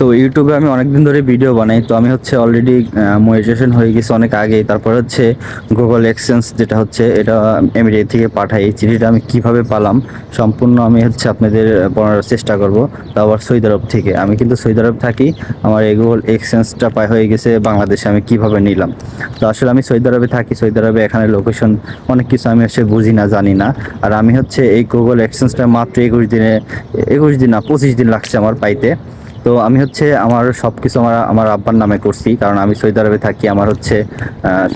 তো ইউটিউবে আমি অনেকদিন ধরে ভিডিও বানাই, তো আমি হচ্ছে অলরেডি মনিটাইজেশন হয়ে গেছে অনেক আগেই। তারপর হচ্ছে গুগল এক্সচেঞ্জ যেটা হচ্ছে, এটা এমিরে থেকে পাঠাই। এই চিঠিটা আমি কীভাবে পালাম, সম্পূর্ণ আমি হচ্ছে আপনাদের বলার চেষ্টা করব। তো আবার সৌদি আরব থেকে। আমি কিন্তু সৌদি আরব থাকি, আমার এই গুগল এক্সচেঞ্জটা পাই হয়ে গেছে বাংলাদেশে, আমি কীভাবে নিলাম? তো আসলে আমি সৌদি আরবে থাকি সৌদি আরবে এখানে লোকেশন অনেক কিছু আমি হচ্ছে বুঝি না, জানি না। আর আমি হচ্ছে এই গুগল এক্সচেঞ্জটা মাত্র একুশ দিনে, একুশ দিন না, পঁচিশ দিন লাগছে আমার পাইতে। তো আমি হচ্ছে আমার সব কিছু আমার আমার আব্বার নামে করছি, কারণ আমি সৌদি আরবে থাকি, আমার হচ্ছে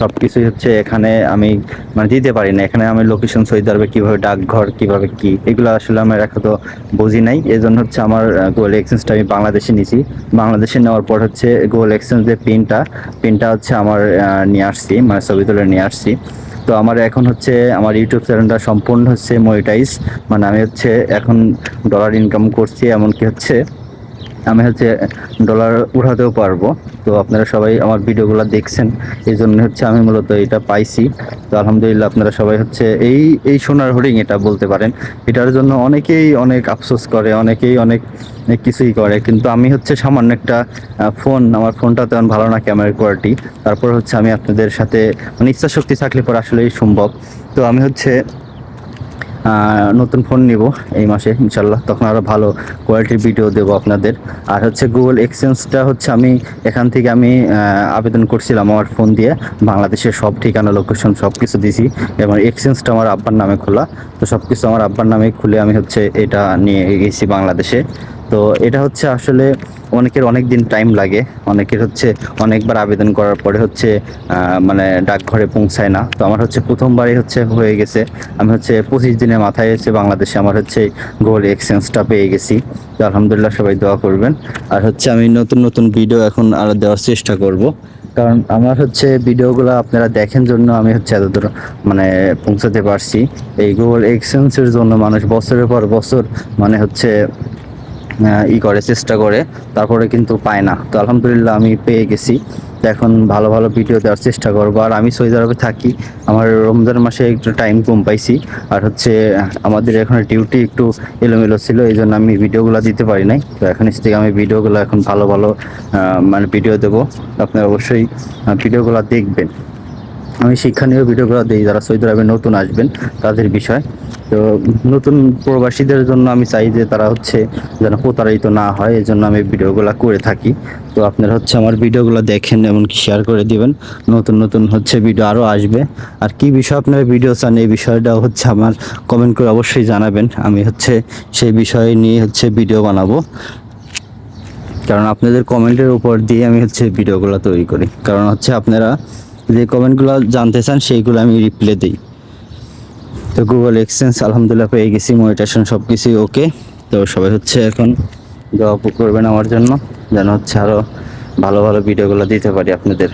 সব কিছুই হচ্ছে এখানে আমি মানে দিতে পারি না। এখানে আমি লোকেশন সৌদি আরবে কীভাবে ডাকঘর, কীভাবে কি, এগুলো আসলে আমার এখন তো বুঝি নাই। এই জন্য হচ্ছে আমার গোল এক্সচেঞ্জটা আমি বাংলাদেশে নিছি। বাংলাদেশে নেওয়ার পর হচ্ছে গোল এক্সচেঞ্জের পিনটা পিনটা হচ্ছে আমার নিয়ে আসছি মানে ছবি তুলে নিয়ে আসছি। তো আমার এখন হচ্ছে, আমার ইউটিউব চ্যানেলটা সম্পূর্ণ হচ্ছে মনিটাইজ মানে আমি হচ্ছে এখন ডলার ইনকাম করছি, এমনকি হচ্ছে আমি হচ্ছে ডলার উঠাতেও পারব। তো আপনারা সবাই আমার ভিডিওগুলো দেখছেন এই জন্য হচ্ছে আমি মূলত এটা পাইছি। তো আলহামদুলিল্লাহ আপনারা সবাই হচ্ছে এই এই সোনার হরিং এটা বলতে পারেন। এটার জন্য অনেকেই অনেক আফসোস করে, অনেকেই অনেক কিছুই করে। কিন্তু আমি হচ্ছে সামান্য একটা ফোন আমার ফোনটা তেমন ভালো না ক্যামেরার কোয়ালিটি তারপর হচ্ছে আমি আপনাদের সাথে মানে ইচ্ছা শক্তি থাকলে পর আসলেই সম্ভব। তো আমি হচ্ছে নতুন ফোন নিব এই মাসে, ইনশাল্লাহ। তখন আরও ভালো কোয়ালিটির ভিডিও দেবো আপনাদের। আর হচ্ছে গুগল এক্সচেঞ্জটা হচ্ছে আমি, এখান থেকে আমি আবেদন করছিলাম আমার ফোন দিয়ে। বাংলাদেশের সব ঠিকানা লোকেশন সব কিছু দিছি। এবং এক্সচেঞ্জটা আমার আব্বার নামে খোলা। তো সব কিছু আমার আব্বার নামে খুলে আমি হচ্ছে এটা নিয়ে গেছি বাংলাদেশে। তো এটা হচ্ছে আসলে অনেকের অনেক দিন টাইম লাগে। অনেকের হচ্ছে অনেকবার আবেদন করার পরে হচ্ছে মানে ডাকঘরে পৌঁছায় না। তো আমার হচ্ছে প্রথমবারই হচ্ছে হয়ে গেছে। আমি হচ্ছে পঁচিশ দিনের মাথায় এসে বাংলাদেশে আমার হচ্ছে গোল এক্সচেঞ্জটা পেয়ে গেছি। তো আলহামদুলিল্লাহ সবাই দোয়া করবেন। আর হচ্ছে আমি নতুন নতুন ভিডিও এখন আরও দেওয়ার চেষ্টা করব। কারণ আমার হচ্ছে ভিডিওগুলো আপনারা দেখেন জন্য আমি হচ্ছে এত দূর মানে পৌঁছাতে পারছি। এই গুগল এক্সচেঞ্জের জন্য মানুষ বছরের পর বছর মানে হচ্ছে ই করে, চেষ্টা করে, তারপরে কিন্তু পায় না। তো আলহামদুলিল্লাহ আমি পেয়ে গেছি। তো এখন ভালো ভালো ভিডিও দেওয়ার চেষ্টা করব। আর আমি সৌদি আরবে থাকি। আমার রমজান মাসে একটু টাইম কম পাইছি। আর হচ্ছে, আমাদের এখন ডিউটি একটু এলোমেলো ছিল, এই জন্য আমি ভিডিওগুলো দিতে পারি নাই। তো এখন থেকে আমি ভিডিওগুলো এখন ভালো ভালো মানে ভিডিও দেবো। আপনারা অবশ্যই ভিডিওগুলো দেখবেন। আমি শিক্ষণীয় ভিডিওগুলো দিই, যারা সৌদি আরবে নতুন আসবেন, তাদের বিষয়। তো নতুন প্রবাসীদের জন্য আমি চাই যে তারা হচ্ছে যেন প্রতারিত না হয় এই জন্য আমি ভিডিওগুলো করে থাকি। তো আপনারা হচ্ছে আমার ভিডিওগুলো দেখেন এমনকি শেয়ার করে দিবেন। নতুন নতুন হচ্ছে ভিডিও আরও আসবে। আর কি বিষয় আপনারা ভিডিও চান, এই বিষয়টা হচ্ছে আমার কমেন্ট করে অবশ্যই জানাবেন। আমি হচ্ছে সেই বিষয় নিয়ে হচ্ছে ভিডিও বানাবো। কারণ আপনাদের কমেন্টের উপর দিয়ে আমি হচ্ছে ভিডিওগুলো তৈরি করি। কারণ হচ্ছে আপনারা যে কমেন্টগুলো জানতে চান, সেইগুলো আমি রিপ্লাই দিই। তো গুগল এক্সচেঞ্জ আলহামদুলিল্লাহ পেয়ে গেছি মনিটেশন সব কিছুই ওকে তো সবাই হচ্ছে এখন দোয়া করবেন আমার জন্য, যেন হচ্ছে আরও ভালো ভালো ভিডিওগুলো দিতে পারি আপনাদের।